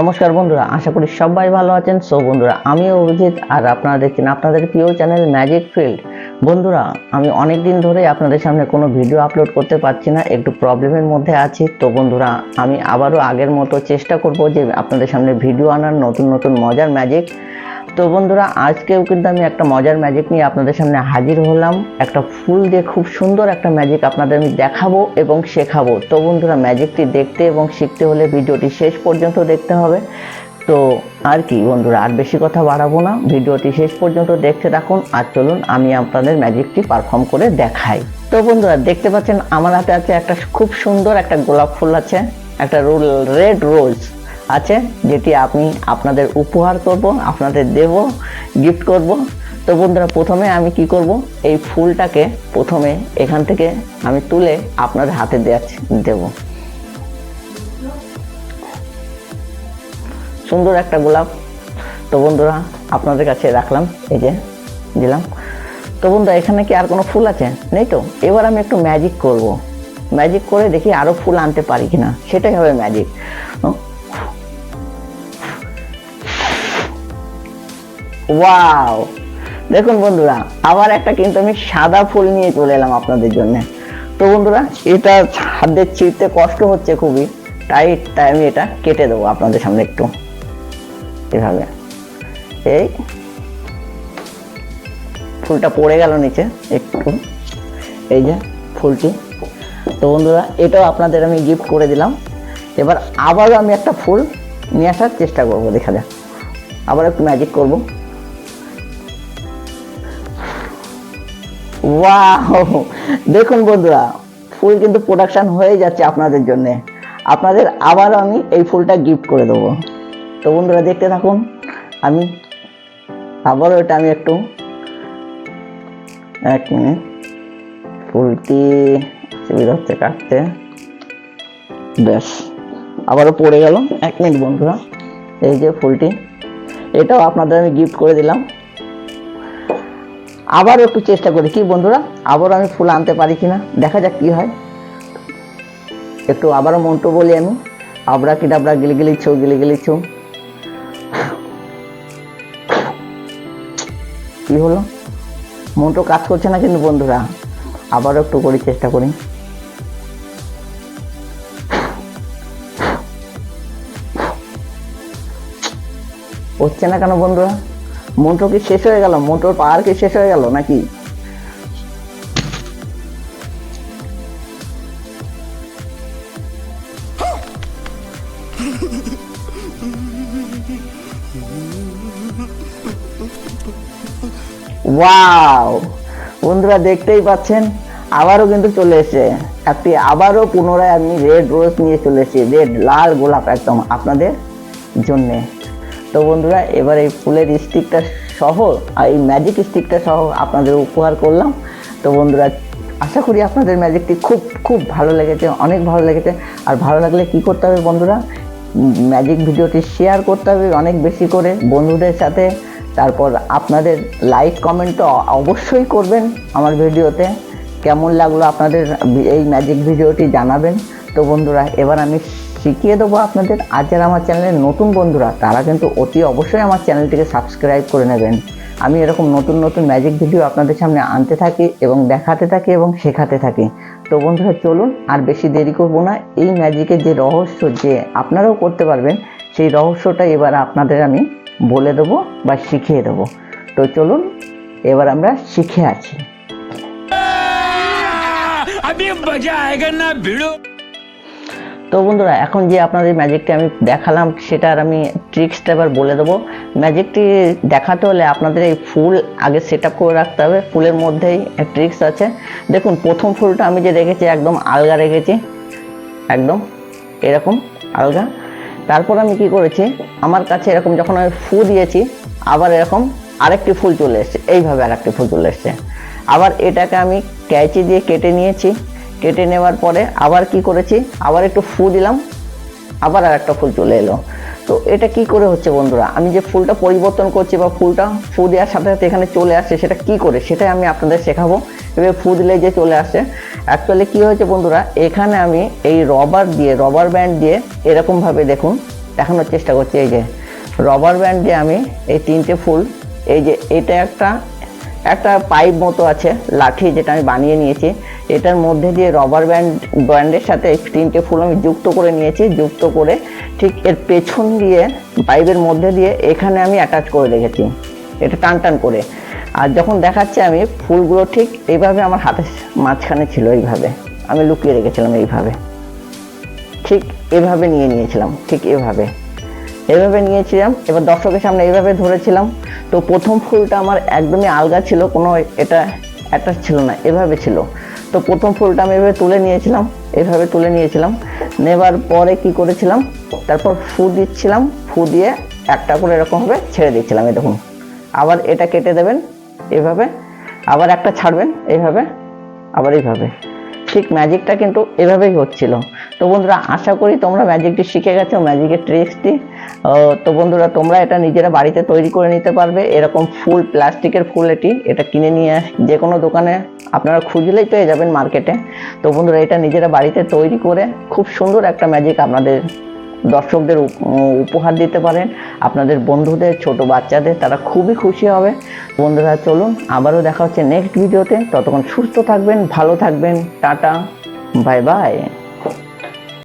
নমস্কার বন্ধুরা, আশা করি সবাই ভালো আছেন। সো বন্ধুরা, আমি অভিজিৎ আর আপনারা দেখছেন আপনাদের প্রিয় চ্যানেল ম্যাজিক ফিল্ড বন্ধুরা, আমি অনেক দিন ধরে আপনাদের সামনে কোনো ভিডিও আপলোড করতে পারছি না, একটু প্রবলেমের মধ্যে আছি। তো, বন্ধুরা, আমি আবারও আগের মতো চেষ্টা করব যে আপনাদের সামনে ভিডিও আনার নতুন নতুন মজার ম্যাজিক তো বন্ধুরা, আজকেও কিন্তু আমি একটা মজার ম্যাজিক নিয়ে আপনাদের সামনে হাজির হলাম। একটা ফুল দিয়ে খুব সুন্দর একটা ম্যাজিক আপনাদের আমি দেখাবো এবং শেখাবো। তো বন্ধুরা ম্যাজিকটি দেখতে এবং শিখতে হলে ভিডিওটি শেষ পর্যন্ত দেখতে হবে। তো আর কি বন্ধুরা, আর বেশি কথা বাড়াবো না। ভিডিওটি শেষ পর্যন্ত দেখতে থাকুন আর চলুন, আমি আপনাদের ম্যাজিকটি পারফর্ম করে দেখাই। তো বন্ধুরা, দেখতে পাচ্ছেন আমার হাতে আছে একটা খুব সুন্দর একটা গোলাপ ফুল আছে, একটা রেড রোজ আছে, যেটি আমি আপনাদের উপহার করব, আপনাদের দেব গিফট করব। তো বন্ধুরা, প্রথমে আমি কি করব? এই ফুলটাকে প্রথমে এখান থেকে আমি তুলে আপনাদের হাতে দেব। সুন্দর একটা গোলাপ। তো বন্ধুরা, আপনাদের কাছে রাখলাম, এই যে দিলাম। তো বন্ধুরা, এখানে কি আর কোনো ফুল আছে? নেই তো? এবার আমি একটু ম্যাজিক করব। ম্যাজিক করে দেখি আরও ফুল আনতে পারি কিনা। সেটাই হবে ম্যাজিক ওয়াও দেখুন বন্ধুরা, আবার একটা কিন্তু আমি সাদা ফুল নিয়ে চলে এলাম আপনাদের জন্য। তো বন্ধুরা, এটা হাতে ছিঁড়তে কষ্ট হচ্ছে খুবই, তাই তাই আমি এটা কেটে দেবো আপনাদের সামনে একটু। এভাবে। এই ফুলটা পড়ে গেল নিচে, একটু। এই যে ফুলটি। তো বন্ধুরা, এটাও আপনাদের আমি গিফট করে দিলাম। এবার আবারও আমি একটা ফুল নিয়ে আসার চেষ্টা করব, দেখা যাক। আবার একটু ম্যাজিক করব। ওয়াও দেখুন বন্ধুরা, ফুল কিন্তু প্রোডাকশন হয়ে যাচ্ছে আপনাদের জন্য। আপনাদের আবারও আমি এই ফুলটা গিফট করে দেবো। তো বন্ধুরা, দেখতে থাকুন, আমি আবারও এটা আমি একটু এক মিনিট ফুলটি সুবিধা হচ্ছে কাটতে। ব্যাস, আবারও পড়ে গেল। এক মিনিট বন্ধুরা, এই যে ফুলটি, এটাও আপনাদের আমি গিফট করে দিলাম। আবার একটু চেষ্টা করি। কি বন্ধুরা? আবারও আমি ফুল আনতে পারি কি না দেখা যাক কি হয়। একটু আবারও মন্ত্র বলি আমি। আবরা কি ডাবরা গিলি গিলি ছো গিলি গিলি ছো। কি হলো? মন্ত্র কাজ করছে না কিন্তু বন্ধুরা। আবারও একটু করি, চেষ্টা করি। হচ্ছে না কেন বন্ধুরা? মন্ত্র কি শেষ হয়ে গেল? মন্ত্রর পাওয়ার কি শেষ হয়ে গেল নাকি? ওয়াও বন্ধুরা দেখতেই পাচ্ছেন, আবারও কিন্তু চলে এসেছে। একটি আবারও পুনরায় আমি রেড রোজ নিয়ে চলে এসেছি। রেড লাল, গোলাপ একদম আপনাদের জন্যে। তো বন্ধুরা, এবার এই ফুলের স্টিকটা সহ আর এই ম্যাজিক স্টিকটা সহ আপনাদের উপহার করলাম। তো বন্ধুরা, আশা করি আপনাদের ম্যাজিকটি খুব খুব ভালো লেগেছে, অনেক ভালো লেগেছে। আর ভালো লাগলে কি করতে হবে বন্ধুরা ম্যাজিক ভিডিওটি শেয়ার করতে হবে অনেক বেশি করে বন্ধুদের সাথে। তারপর আপনাদের লাইক কমেন্ট তো অবশ্যই করবেন আমার ভিডিওতে কেমন লাগল আপনাদের এই ম্যাজিক ভিডিওটি জানাবেন। তো বন্ধুরা, এবার আমি শিখিয়ে দেবো আপনাদের। আর যারা আমার চ্যানেলের নতুন বন্ধুরা, তারা কিন্তু অতি অবশ্যই আমার চ্যানেলটিকে সাবস্ক্রাইব করে নেবেন। আমি এরকম নতুন নতুন ম্যাজিক ভিডিও আপনাদের সামনে আনতে থাকি এবং দেখাতে থাকি এবং শেখাতে থাকি। তো বন্ধুরা, চলুন আর বেশি দেরি করব না। এই ম্যাজিকের যে রহস্য যে আপনারাও করতে পারবেন, সেই রহস্যটা এবার আপনাদের আমি বলে দেবো বা শিখিয়ে দেবো। তো চলুন, এবার আমরা শিখে আছি আমি মজা আয়গা না ভিড়ো। তো বন্ধুরা, এখন যে আপনাদের ম্যাজিকটি আমি দেখালাম, সেটার আমি ট্রিক্সটা এবার বলে দেবো। ম্যাজিকটি দেখাতে হলে আপনাদের এই ফুল আগে সেট করে রাখতে হবে। ফুলের মধ্যেই ট্রিক্স আছে। দেখুন, প্রথম ফুলটা আমি যে রেখেছি, একদম আলগা রেখেছি। একদম এরকম আলগা। তারপর আমি কি করেছি, আমার কাছে এরকম যখন আমি ফু দিয়েছি, আবার এরকম আরেকটি ফুল চলে এসছে। এইভাবে আরেকটি ফুল চলে এসছে। আবার এটাকে আমি ক্যাচি দিয়ে কেটে নিয়েছি। কেটে নেওয়ার পরে আবার কি করেছি? আবার একটু ফু দিলাম, আবার আর একটা ফুল চলে এলো। তো এটা কি করে হচ্ছে বন্ধুরা? আমি যে ফুলটা পরিবর্তন করছি বা ফুলটা ফু দেওয়ার সাথে সাথে এখানে চলে আসছে, সেটা কি করে? সেটাই আমি আপনাদের শেখাবো। এবার ফু দিলে যে চলে আসছে অ্যাকচুয়ালি কি হয়েছে বন্ধুরা? এখানে আমি এই রবার দিয়ে রবার ব্যান্ড দিয়ে এরকমভাবে দেখুন, দেখানোর চেষ্টা করছি। এই যে রবার ব্যান্ড দিয়ে আমি এই তিনটে ফুল, এই যে এটা একটা একটা পাইপ মতো আছে, লাঠি যেটা আমি বানিয়ে নিয়েছি। এটার মধ্যে দিয়ে রবার ব্যান্ড ব্যান্ডের সাথে তিনটে ফুল আমি যুক্ত করে নিয়েছি, যুক্ত করে ঠিক এর পেছন দিয়ে পাইপের মধ্যে দিয়ে এখানে আমি অ্যাটাচ করে রেখেছি। এটা টান টান করে। আর যখন দেখাচ্ছে আমি, ফুলগুলো ঠিক এইভাবে আমার হাতের মাঝখানে ছিল এইভাবে। আমি লুকিয়ে রেখেছিলাম এইভাবে। ঠিক এভাবে নিয়ে নিয়েছিলাম, ঠিক এভাবে। এভাবে নিয়েছিলাম, এবার দর্শকের সামনে এইভাবে ধরেছিলাম। তো প্রথম ফুলটা আমার একদমই আলগা ছিল, কোনো এটা অ্যাটাচ ছিল না, এভাবে ছিল। তো প্রথম ফুলটা আমি এভাবে তুলে নিয়েছিলাম, এভাবে তুলে নিয়েছিলাম। নেবার পরে কি করেছিলাম, তারপর ফু দিচ্ছিলাম, ফু দিয়ে একটা করে এরকমভাবে ছেড়ে দিচ্ছিলাম দেখুন। আবার এটা কেটে দেবেন, এভাবে। আবার একটা ছাড়বেন এইভাবে আবার এইভাবে। ঠিক ম্যাজিকটা কিন্তু এভাবেই হচ্ছিল। তো বন্ধুরা, আশা করি তোমরা ম্যাজিকটি শিখে গেছো ম্যাজিকের ট্রিক্সটি তো বন্ধুরা, তোমরা এটা নিজেরা বাড়িতে তৈরি করে নিতে পারবে। এরকম ফুল, প্লাস্টিকের ফুল এটি, এটা কিনে নিয়ে যে কোনো দোকানে আপনারা খুঁজলেই পেয়ে যাবেন মার্কেটে তো বন্ধুরা, এটা নিজেরা বাড়িতে তৈরি করে খুব সুন্দর একটা ম্যাজিক আপনাদের দর্শকদের উপহার দিতে পারেন। আপনাদের বন্ধুদের, ছোট বাচ্চাদের তারা খুবই খুশি হবে। বন্ধুরা, চলুন আবারও দেখা হচ্ছে নেক্সট ভিডিওতে ততক্ষণ সুস্থ থাকবেন, ভালো থাকবেন। Tata bye bye